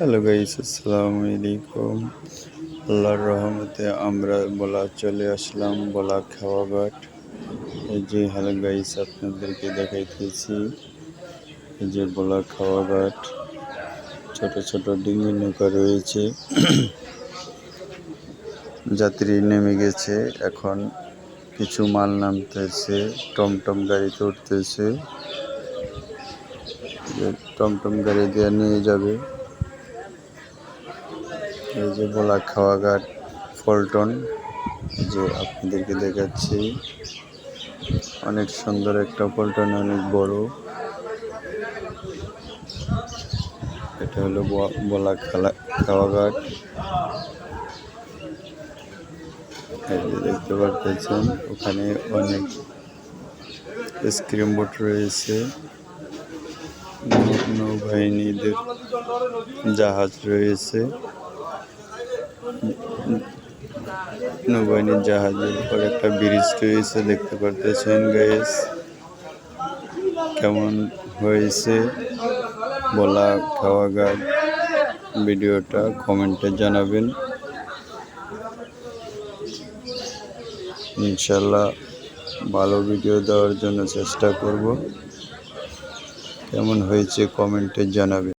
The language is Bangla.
হ্যালো গাইস, আসসালামু আলাইকুম। আল্লাহর রহমতে আমরা বলা চলে আসলাম, বলা খাওয়া ঘাট এই যে, হ্যালো গাইস, আপনাদেরকে দেখাইতেছি। এই যে, বলা খাওয়া ঘাট ছোট ছোট ডিঙ্গি নৌকা রয়েছে। যাত্রী নেমে গেছে। এখন কিছু মাল নামতেছে, টমটম গাড়িতে উঠতেছে টমটম গাড়ি দিয়ে নিয়ে যাবে। এই যে বলা খাওয়া ঘাট ফলটন যে আপনাদেরকে দেখাচ্ছি। অনেক সুন্দর একটা পল্টন অনেক বড়। এটা হলো বলা খালা খাওয়া ঘাট দেখতে পারতেছেন, ওখানে অনেক স্ক্রিম বোট রয়েছে। নৌবাহিনীদের জাহাজ রয়েছে। নৌবাহিনীর জাহাজের উপর একটা ব্রিজ রয়েছে, দেখতে পারতেছেন গাইস কেমন হয়েছে? বলা, খাওয়া, গাছ। ভিডিওটা কমেন্টে জানাবেন। ইনশাল্লাহ ভালো ভিডিও দেওয়ার জন্য চেষ্টা করব। কেমন হয়েছে কমেন্টে জানাবেন।